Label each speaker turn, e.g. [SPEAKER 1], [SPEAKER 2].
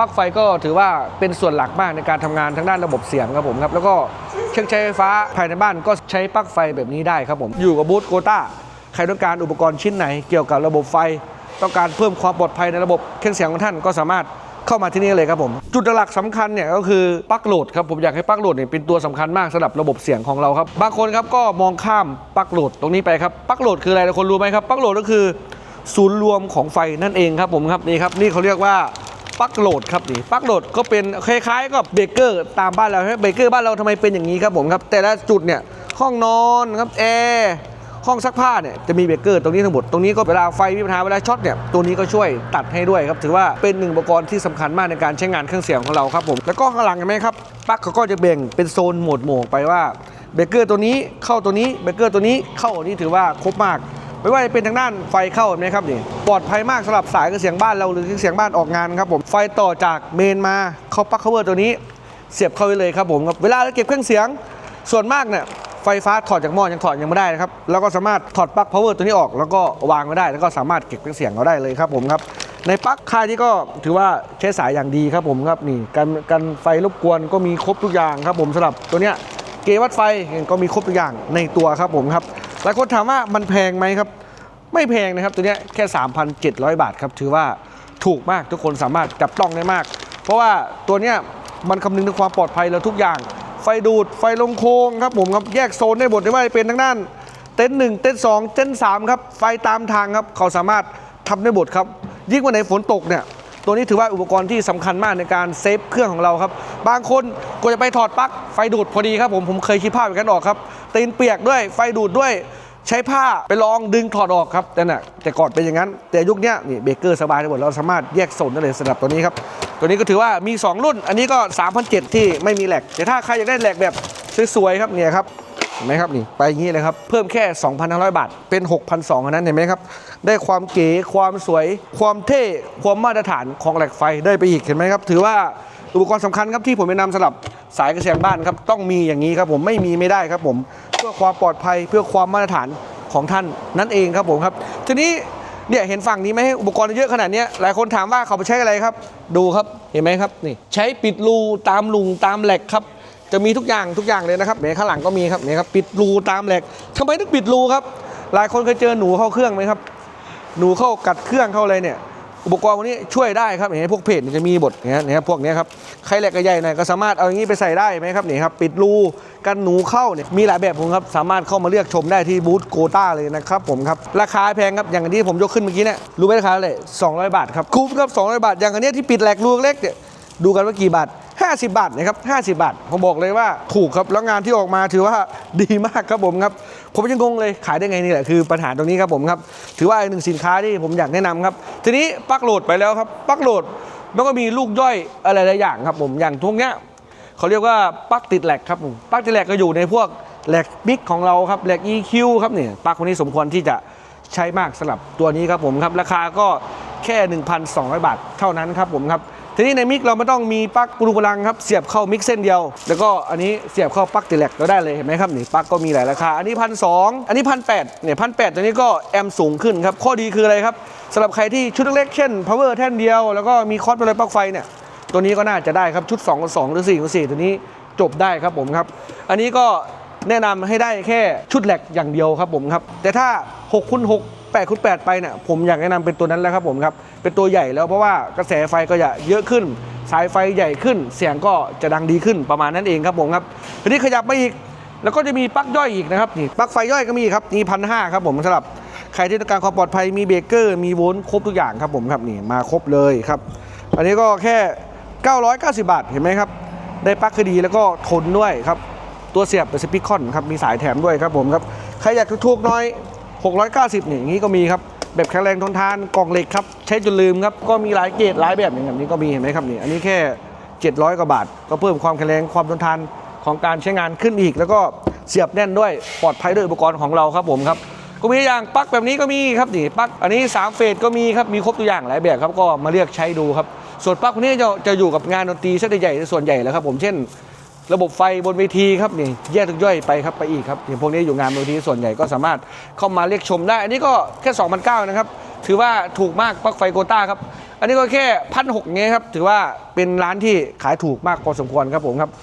[SPEAKER 1] ปลั๊กไฟก็ถือว่าเป็นส่วนหลักมากในการทำงานทางด้านระบบเสียงครับผมครับแล้วก็เครื่องใช้ไฟฟ้าภายในบ้านก็ใช้ปลั๊กไฟแบบนี้ได้ครับผมอยู่กับบูธโกต้าใครต้องการอุปกรณ์ชิ้นไหน เกี่ยวกับระบบไฟ ต้องการเพิ่มความปลอดภัยในระบบเครื่องเสียงของท่านก็สามารถเข้ามาที่นี่เลยครับผม จุดหลักสำคัญเนี่ยก็คือปลั๊กโหลดครับผมอยากให้ปลั๊กโหลดเนี่ยเป็นตัวสำคัญมากสำหรับระบบเสียงของเราครับบางคนครับก็มองข้ามปลั๊กโหลดตรงนี้ไปครับปลั๊กโหลดคืออะไรคนรู้ไหมครับปลั๊กโหลดก็คือ ศูนย์รวมของไฟนั่นเองครับผมครับนี่ครับนี่เขาเรียกว่า ปลั๊กโหลดครับนี่ปลั๊กโหลดก็เป็นคล้ายๆกับเบเกอร์ตามบ้านเราใช่ไหมเบเกอร์บ้านเราทำไมเป็นอย่างนี้ครับผมครับ แต่ละจุดเนี่ยห้องนอนครับแอร์ห้องซักผ้าเนี่ยจะมีเบเกอร์ตรงนี้ทั้งหมด ตรงนี้ก็เวลาไฟมีปัญหาเวลาช็อตเนี่ยตัวนี้ก็ช่วยตัดให้ด้วยครับ ถือว่าเป็นหนึ่งอุปกรณ์ที่สำคัญมากในการใช้งานเครื่องเสียงของเราครับผม แล้วก็ข้างหลังเห็นไหมครับปลั๊กเขาก็จะแบ่งเป็นโซนหมวดหมู่ไปว่าเบเกอร์ตัวนี้เข้าตัวนี้เบเกอร์ตัวนี้เข้าอันนี้ถือว่าครบมาก ไม่ว่าจะเป็นทางด้านไฟเข้าแบบนี้ครับนี่ปลอดภัยมากสำหรับสายกระเสียงบ้านเราหรือเครื่องเสียงบ้านออกงานครับผมไฟต่อจากเมนมาเข้าปลั๊กเคาเวอร์ตัวนี้ เสียบเข้าไปเลยครับผมครับเวลาเราเก็บเครื่องเสียงส่วนมากเนี่ยไฟฟ้าถอดจากหม้อยังถอดยังไม่ได้นะครับแล้วก็สามารถถอดปลั๊กพาวเวอร์ตัวนี้ออก แล้วก็วางไว้ได้ แล้วก็สามารถเก็บเครื่องเสียงเราได้เลยครับผมครับ ในปลั๊กค่ายนี้ก็ถือว่าใช้สายอย่างดีครับผมครับนี่กันกันไฟรบกวนก็มีครบทุกอย่างครับผมสำหรับตัวเนี้ยเกวัดไฟก็มีครบทุกอย่างในตัวครับผมครับ หลายคนถามว่ามันแพงไหมครับ ไม่แพงนะครับตัวนี้แค่ 3,700 บาทครับถือว่าถูกมากทุกคนสามารถจับต้องได้มาก เพราะว่าตัวนี้มันคำนึงถึงความปลอดภัยเราทุกอย่าง ไฟดูดไฟลงโค้งครับผมครับแยกโซนได้หมดไม่ว่าจะเป็นทางด้านเต็นท์หนึ่งเต็นท์สองเต็นท์สามครับไฟตามทางครับเขาสามารถทำได้หมดครับ ยิ่งวันไหนฝนตกเนี่ยตัวนี้ถือว่าอุปกรณ์ที่สำคัญมากในการเซฟเครื่องของเราครับ บางคนก็จะไปถอดปลั๊กไฟดูดพอดีครับผมผมเคยคิดภาพอย่างนั้นออกครับ ตีนเปียกด้วย ไฟดูดด้วย ใช้ผ้าไปลองดึงถอดออกครับแต่น่ะแต่ก่อนเป็นอย่างนั้น แต่ยุคนี้นี่เบเกอร์สบายทั้งหมดเราสามารถแยกโซนได้เลยสำหรับตัวนี้ครับ ตัวนี้ก็ถือว่ามี 2 รุ่น อันนี้ก็3 0 0 ที่ไม่มีแหลกแต่ถ้าใครอยากได้แหลกแบบสวยๆครับเนี่ยครับ ไหมครับนี่ไปอย่างนี้เลยครับเพิ่มแค่ 2,500 บาท เป็น 6,200อันนั้นเห็นไหมครับ ได้ความเก๋ความสวย ความเท่ความมาตรฐานของแหลกไฟได้ไปอีกเห็นไหมครับ ถือว่าอุปกรณ์สำคัญครับที่ผมแนะนำสำหรับสายกระแสบ้านครับต้องมีอย่างนี้ครับผมไม่มีไม่ได้ครับผมเพื่อความปลอดภัยเพื่อความมาตรฐานของท่านนั่นเองครับผมครับทีนี้เนี่ยเห็นฝั่งนี้ไหมอุปกรณ์เยอะขนาดนี้หลายคนถามว่าเขาไปใช้อะไรครับ ดูครับเห็นไหมครับนี่ใช้ปิดรูตามลุงตามแหลกครับ จะมีทุกอย่างทุกอย่างเลยนะครับเนี่ยข้างหลังก็มีครับเนี่ยครับปิดรูตามแหลกทำไมต้องปิดรูครับ หลายคนเคยเจอหนูเข้าเครื่องไหมครับ หนูเข้ากัดเครื่องเข้าอะไรเนี่ย อุปกรณ์พวกนี้ช่วยได้ครับเห็นพวกเพจจะมีบทเนี่ยเนี่ยพวกนี้ครับใครแหลกกระใหญ่หน่อยก็สามารถเอาอย่างนี้ไปใส่ได้ไหมครับนี่ครับปิดรูกันหนูเข้าเนี่ยมีหลายแบบผมครับสามารถเข้ามาเลือกชมได้ที่บูธโกต้าเลยนะครับผมครับราคาแพงครับอย่างที่ผมยกขึ้นเมื่อกี้เนี่ยรู้ไหมราคาเท่าไหร่200 บาทครับคุ้มครับ200 บาทอย่างอันนี้ที่ปิดแหลกรูเล็กเนี่ยดูกันว่ากี่บาท 50 บาทนะครับ 50 บาท ผมบอกเลยว่าถูกครับ แล้วงานที่ออกมาถือว่าดีมากครับผมครับ ผมยังงงเลยขายได้ไงนี่แหละคือปัญหาตรงนี้ครับผมครับ ถือว่าอีกหนึ่งสินค้าที่ผมอยากแนะนำครับ ทีนี้ปลั๊กโหลดไปแล้วครับปลั๊กโหลดมันก็มีลูกย่อยอะไรหลายอย่างครับผม อย่างทุกเนี้ยเขาเรียกว่าปลั๊กติดแหลกครับผมปลั๊กติดแหลกก็อยู่ในพวกแหลกบิ๊กของเราครับ แหลก EQ ครับเนี่ยปลั๊กคนนี้สมควรที่จะใช้มากสำหรับตัวนี้ครับผมครับ ราคาก็ แค่ 1,200 บาท เท่านั้นครับผมครับทีนี้ในมิกเราไม่ต้องมีปลั๊กปรุงพลังครับเสียบเข้ามิกเส้นเดียว แล้วก็อันนี้เสียบเข้าปลั๊กติแลกเราได้เลยเห็นไหมครับนี่ปลั๊กก็มีหลายราคา อันนี้พันสองอันนี้พันแปดเนี่ยพันแปดตัวนี้ก็แอมสูงขึ้นครับ ข้อดีคืออะไรครับสำหรับใครที่ชุดเล็กๆเช่น power แท่นเดียว แล้วก็มีคอร์สไปเลยปลั๊กไฟเนี่ยตัวนี้ก็น่าจะได้ครับชุด2กับ2หรือ4กับ4ตัวนี้จบได้ครับผมครับ อันนี้ก็แนะนำให้ได้แค่ชุดแหลกอย่างเดียวครับผมครับ แต่ถ้า 6คูณ6 8คูณ8ไปเนี่ยผมอยากแนะนำเป็นตัวนั้นแล้วครับผมครับ เป็นตัวใหญ่แล้วเพราะว่ากระแสไฟก็จะเยอะขึ้น สายไฟใหญ่ขึ้น เสียงก็จะดังดีขึ้นประมาณนั้นเองครับผมครับทีนี้ขยับไปอีกแล้วก็จะมีปลั๊กย่อยอีกนะครับนี่ปลั๊กไฟย่อยก็มีครับนี่พันห้าครับผมสำหรับใครที่ต้องการความปลอดภัยมีเบรกเกอร์มีโวลต์ครบทุกอย่างครับผมครับนี่มาครบเลยครับ อันนี้ก็แค่ 990 บาทเห็นไหมครับ ได้ปลั๊กคือดีแล้วก็ทนด้วยครับ ตัวเสียบเป็นสปิคอนครับมีสายแถมด้วยครับผมครับ ใครอยากถูกๆน้อย 690นี่อย่างนี้ก็มีครับแบบแข็งแรงทนทานกล่องเหล็กครับใช้จนลืมครับก็มีหลายเกรดหลายแบบอย่างแบบนี้ก็มีเห็นไหมครับนี่อันนี้แค่ 700กว่าบาท ก็เพิ่มความแข็งแรงความทนทานของการใช้งานขึ้นอีก แล้วก็เสียบแน่นด้วยปลอดภัยด้วยอุปกรณ์ของเราครับผมครับก็มีอย่างปลั๊กแบบนี้ก็มีครับนี่ปลั๊กอันนี้ 3 เฟสก็มีครับมีครบตัวอย่างหลายแบบครับก็มาเลือกใช้ดูครับส่วนปลั๊กพวกนี้จะจะอยู่กับงานดนตรีซะใหญ่ส่วนใหญ่แล้วครับผมเช่น ระบบไฟบนเวทีครับนี่แยกทุกย่อยไปครับไปอีกครับอย่างพวกนี้อยู่งานบนเวทีส่วนใหญ่ก็สามารถเข้ามาเรียกชมได้ อันนี้ก็แค่2,900นะครับ ถือว่าถูกมากปลั๊กไฟโกต้าครับ อันนี้ก็แค่พันหกเงี้ยครับ ถือว่าเป็นร้านที่ขายถูกมากพอสมควรครับผมครับ